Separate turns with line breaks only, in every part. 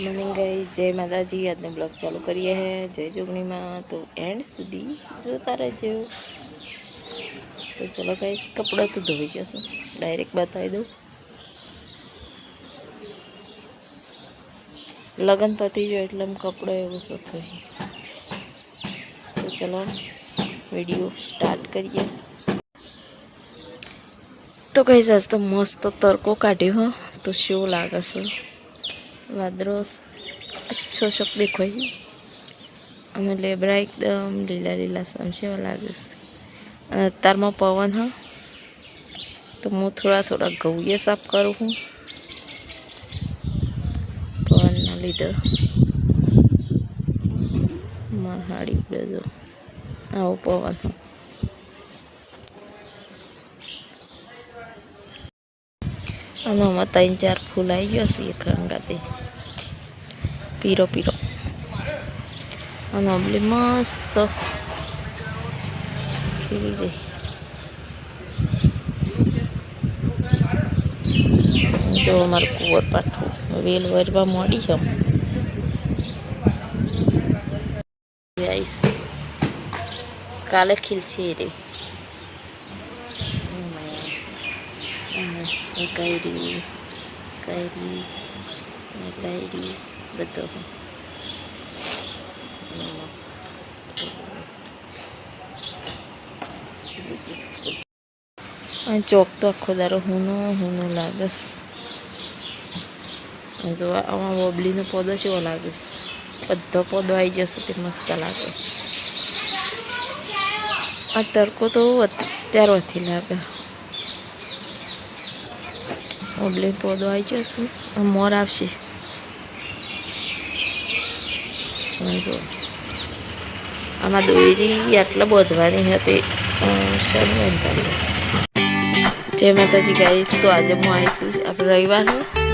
Morning ગઈ જય માતાજી, આજનો બ્લોગ ચાલુ કરીએ હે. જય જોગણીમાં. તો એન્ડ સુધી જોતા રહેજો. તો ચલો ગાઈસ કપડાં તો ધોઈ જશે ડાયરેક્ટ બતાવી દઉં. લગન પતી ગયો એટલે આમ કપડો એવો શું થઈ. તો ચલો વીડિયો સ્ટાર્ટ કરીએ. તો કઈ આજ તો મસ્ત તડકો કાઢ્યો, હો. તો શું લાગે છે? વાદળો અચ્છો શક દેખાય. અને લેબરા એકદમ લીલા લીલા સમજેવા લાગે છે અત્યારમાં પવન હ. તો હું થોડા થોડા ઘઉંએ સાફ કરું છું પવનના લીધે. માર હાડી ઉડે આવો પવન હ. અને આમાં ત્રણ ચાર ફૂલ આવી ગયો છે એક રંગાતે પીરો પીરો અને ઓબલી મસ્ત ખીલી ગઈ જો અમારું કુંવર પાઠવું વેલ વરવા મોડી છે કાલે ખીલશે રે કાયરી કાયરી ને કાયરી બધો. ચોક તો આખો દારો હુનો હુનો લાગે છે. જો આમાં બોબલીનો પોદો કેવો લાગે છે? બધો પોદો આવી જશે તે મસ્ત લાગે. આ તડકો તો અત્યારથી લાગે. ઓબલે પોદો આવી જશે મોર આવશે. આમાં દોરી આટલા બોધવાની હતી. જય માતાજી ગાઈશ તો આજે હું આવીશું આપણે રવિવાર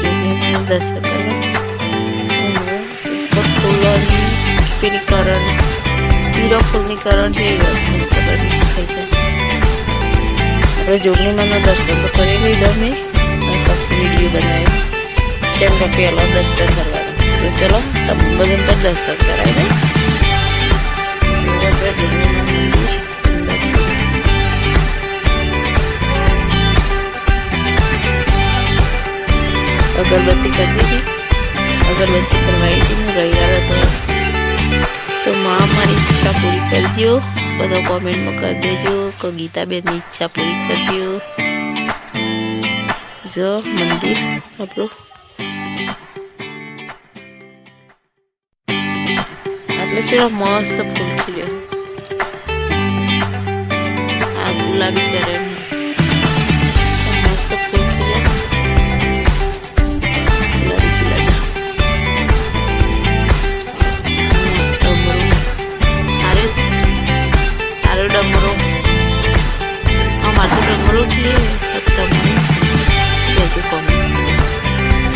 જોઈને દર્શન કરવા. ફૂલોની પેલી કરણ પીરો ફૂલની કરણ છે. મસ્ત કરી જાય આપણે જોગણીમાંના દર્શન તો કરી લીધો મેં પછી વીડિયો બનાવ્યો શેમ કે પહેલો દર્શન કરવાનો તો ચલો તમે બધા પર દર્શન કરાવી દે અગરબત્તી કરી દીધી અગરબત્તી કરવાઈ હતી હું રવિવાર હતો તો માં મારી ઈચ્છા પૂરી કરજો બધા કોમેન્ટમાં કરી દેજો કે ગીતાબેનની ઈચ્છા પૂરી કરજો જો મંદિર આપણું. આટલે ચેડો મસ્ત ફૂલ ખીલ્યો. આ ગુલાબી કલર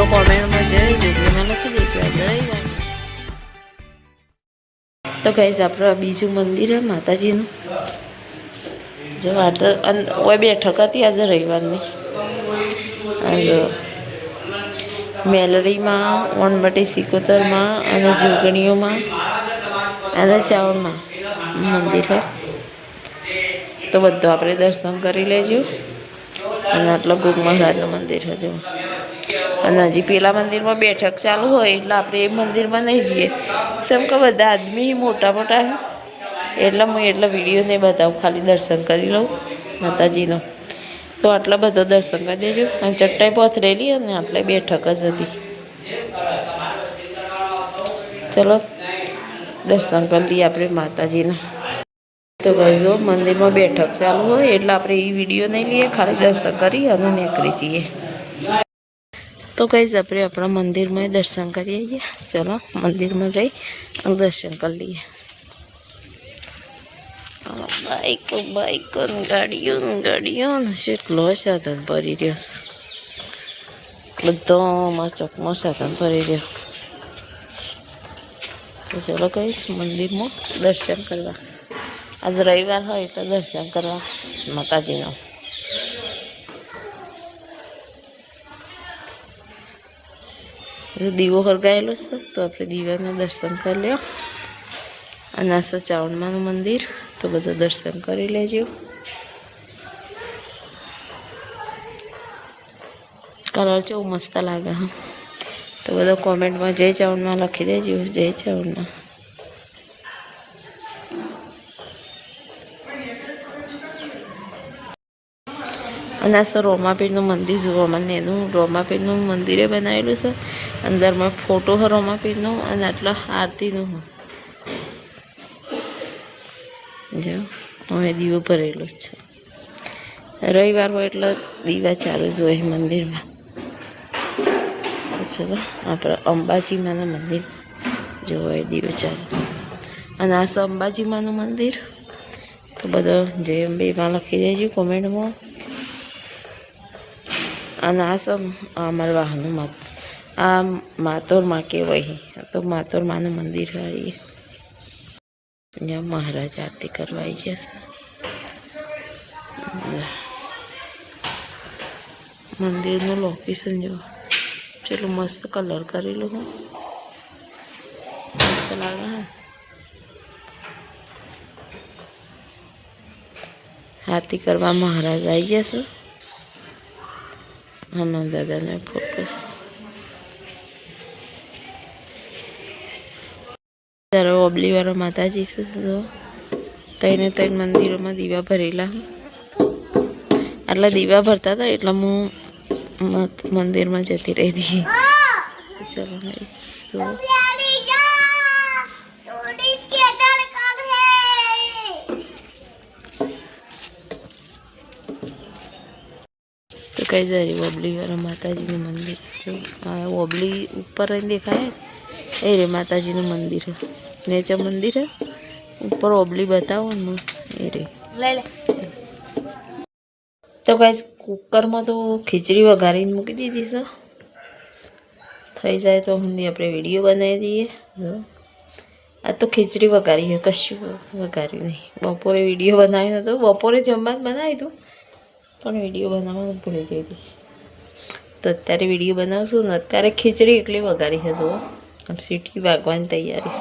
તો કોમેન્ટમાં જય જેટલીમાં લખી દેજો રવિવાર તો કહીશ આપણે બીજું મંદિર હે માતાજીનું. જો આટલે ઓય બેઠક હતી આજે રવિવારની. આજે મેલરીમાં ઓનબટી સિકોતરમાં અને જોગણીઓમાં અને ચાવણમાં મંદિર હોય તો બધું આપણે દર્શન કરી લેજો. અને આટલો ગુગ મહારાજનું મંદિર છે જો અને હજી પેલા મંદિરમાં બેઠક ચાલુ હોય એટલે આપણે એ મંદિરમાં નહીં જઈએ. સેમ કે બધા આદમી મોટા મોટા એટલે હું એટલો વીડિયો નહીં બતાવું, ખાલી દર્શન કરી લઉં માતાજીનો. તો આટલા બધો દર્શન કરી દેજો. અને ચટ્ટાઈ પથરેલી અને આટલે બેઠક જ હતી. ચલો, દર્શન કરી લઈએ આપણે માતાજીના. તો ગજો મંદિરમાં બેઠક ચાલુ હોય એટલે આપણે એ વીડિયો નહીં લઈએ, ખાલી દર્શન કરી અને નીકળી જઈએ. તો કઈ આપણે આપણા મંદિરમાં દર્શન કરી આવીએ ચલો, મંદિરમાં જઈ અને દર્શન કરી લઈએ. બાઈકો બાઈકો, ગાડીઓ ગાડીઓ કેટલો સાધન ભરી રહ્યો છે. બધામાં ચોકમાં સાધન ભરી રહ્યો. તો ચલો કહીશ મંદિરમાં દર્શન કરવા. આજ રવિવાર હોય તો દર્શન કરવા માતાજીનો. દીવો સળગાયેલો છે, તો આપણે દીવાના દર્શન કરી લ્યો. અને આ છે મંદિર, તો બધું દર્શન કરી લેજો. કલર કેવું મસ્ત લાગે, હા. તો બધા કોમેન્ટમાં જય ચાવણમાં લખી દેજો, જય ચાવણમાં. અને આ સર રોમાપીરનું મંદિર જોવા મને એનું રોમાપીરનું મંદિરે બનાવેલું છે. અંદરમાં ફોટો છે રોમાપીરનો અને આટલા આરતીનું જો, હવે દીવો ભરેલો છે. રવિવાર હોય એટલે દીવા ચાલુ જ હોય મંદિરમાં. ચલો, આપણે અંબાજીમાનું મંદિર જોવાય દીવો ચાલુ. અને આ છે મંદિર, તો બધો જય અંબેમાં લખી દેજો કોમેન્ટમાં. અને આ સબ અમારા વાહનનું માત આ માતોરમાં કહેવાય આ તો માતોર માનું મંદિર હોય ત્યાં મહારાજ આરતી કરવા આવી જશે મંદિરનું લોકેશન જો. ચેટલું મસ્ત કલર કરેલું હું. મસ્ત લાગે આરતી કરવા મહારાજ આવી જશે હનુમાન દાદાના ફોટોસ ત્યારે ઓબલીવાળા માતાજી છે જો ત્રણે ત્રણ મંદિરોમાં દીવા ભરેલા આટલા દીવા ભરતા હતા એટલે હું મંદિરમાં જતી રહી હતી ચલો કઈ જાય ઓબલીવાળા માતાજીનું મંદિર. જો આ ઓબલી ઉપર દેખાય? એ રે માતાજીનું મંદિર. છે નેચે મંદિર છે ઉપર ઓબલી બતાવો ને એ રે. તો ગાઈસ કુકરમાં તો ખીચડી વઘારીને મૂકી દીધી છે. થઈ જાય તો હું આપણે વીડિયો બનાવી દઈએ. આ તો ખીચડી વઘારી છે. કશું વઘાર્યું નહીં. બપોરે વીડિયો બનાવ્યો નતો. બપોરે જમવા જ બનાવ્યું હતું. પણ વીડિયો બનાવવાનું ભૂલી જઈ હતી. તો અત્યારે વીડિયો બનાવશું ને અત્યારે ખીચડી એટલી વઘારી છે, જુઓ. આમ સીટી વાગવાની તૈયારી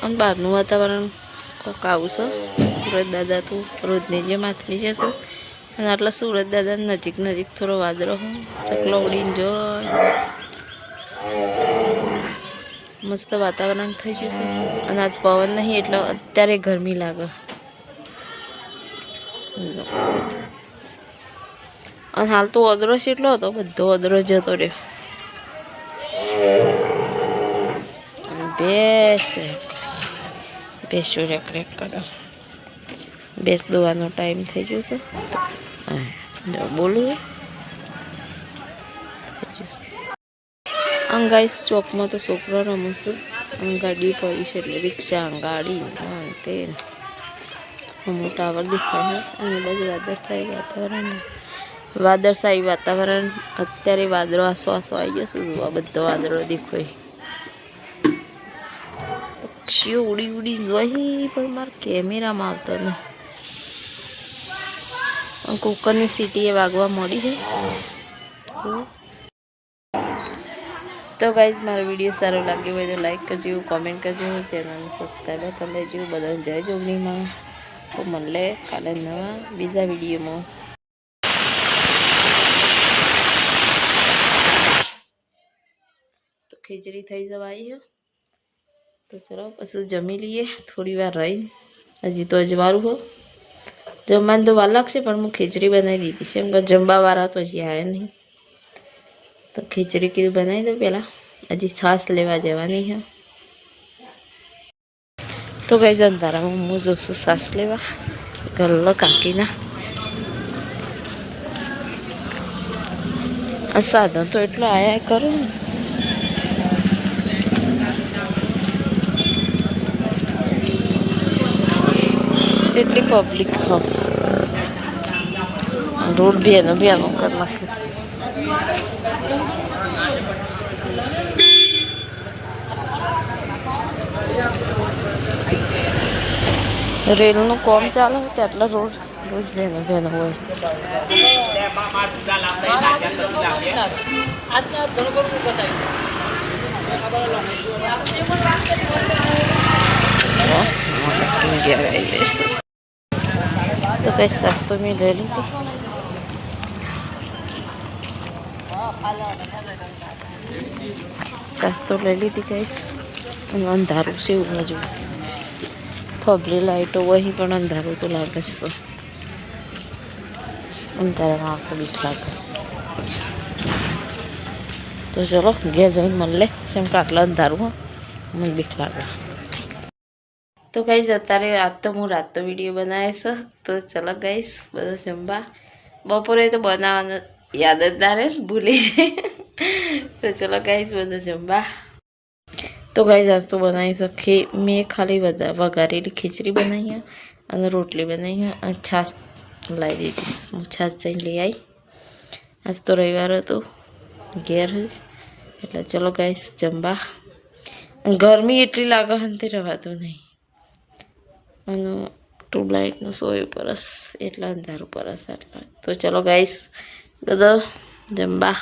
પણ બહારનું વાતાવરણ કોક આવશે સુરત દાદા તો રોજની જેમ હાથમી જશે અને આટલા સુરત દાદા નજીક નજીક થોડો વાદળો હું ચકલો ઉડીને જો. મસ્ત વાતાવરણ થઈ ગયું છે. અને આજ પવન નહીં, એટલે અત્યારે ગરમી લાગે. અને હાલ તો અદરો એટલો હતો, બધો અદરો જતો રહ્યો. બેસું ભેંસો રેક રેક કરો. બેસ દોવાનો ટાઈમ થઈ ગયો છે. બોલું. અંગાઈશ ચોકમાં તો છોકરો રમશે અંગાડી પડી છે એટલે રિક્ષા ગાડી હા તે હું ટાવર દેખાય છે. અને બધું વાદળશાહી વાતાવરણ વાદળશાહી વાતાવરણ, અત્યારે વાદળો આસો આસો આવી જશે જોવા બધો વાદળો દેખાય પક્ષીઓ ઉડી ઉડી જોઈ પણ મારા કેમેરામાં આવતો નહીં કુકરની સીટી એ વાગવા મળી છે. તો ગાઈઝ મારો વીડિયો સારો લાગ્યો હોય તો લાઈક કરજો કોમેન્ટ કરજો, ચેનલને સબસ્ક્રાઈબ કરી લેજો બધાને જય જોગણીમાં તો મળે કાલે નવા બીજા વિડીયોમાં તો ખીચડી થઈ જવા આવી છે તો ચલો પછી જમી લઈએ થોડી વાર રહી હજી તો અજવાળું હો જમવાનું તો વાર લાગશે પણ હું ખીચડી બનાવી દીધી છે એમ કે જમવાવાળા તો હજી આવ્યા નહીં તો ખીચડી કીધું બનાવી દઉં પહેલાં હજી છાશ લેવા જવાની છે તો ગઈ અંધારામાં હું જઉં છાશ લેવા. ગલ્લો કાકીના. આ સાધન તો એટલો આયા કરે ને. કેટલી પબ્લિક હ રોડ બી એનો બી આનો કરી નાખીશ. રેલનું કોમ ચાલે કે આટલા રોડ રોજ બેનો બેનો હોય તો કઈ સસ્તો મેં લઈ લીધી સસ્તો લઈ લીધી કઈશ. અંધારું છે એવું બાજુ થોભલી લાઈટો વહી પણ અંધારું તો લાગે છે. અંધારામાં આખો બીક લાગે. તો ચલો, ઘેર જઈને મળે જેમ કે આટલા અંધારું મને બીક લાગે. તો ગાઈઝ અત્યારે આજ તો હું રાતનો વીડિયો બનાવીશ. તો ચલો ગાઈશ બધા જમવા. બપોરે તો બનાવવાનું યાદ જ રહે, ભૂલી જાય. તો ચલો ગાઈશ બધા જમવા. તો ગાઈઝ આજ તો બનાવી શકીએ. મેં ખાલી વઘારેલી ખીચડી બનાવી અને રોટલી બનાવી અને છાશ લાવી દીધી. હું છાશ જઈને લઈ આવી આજ તો રવિવાર હતો. ઘેર એટલે ચલો ગાઈશ જમવા. ગરમી એટલી લાગે હંતે ને રવાતું નહીં. અને ટ્યુબલાઇટનું સોય પરસ એટલા અંધારું પરસ એટલા તો ચલો ગાઈસ બધા જમવા.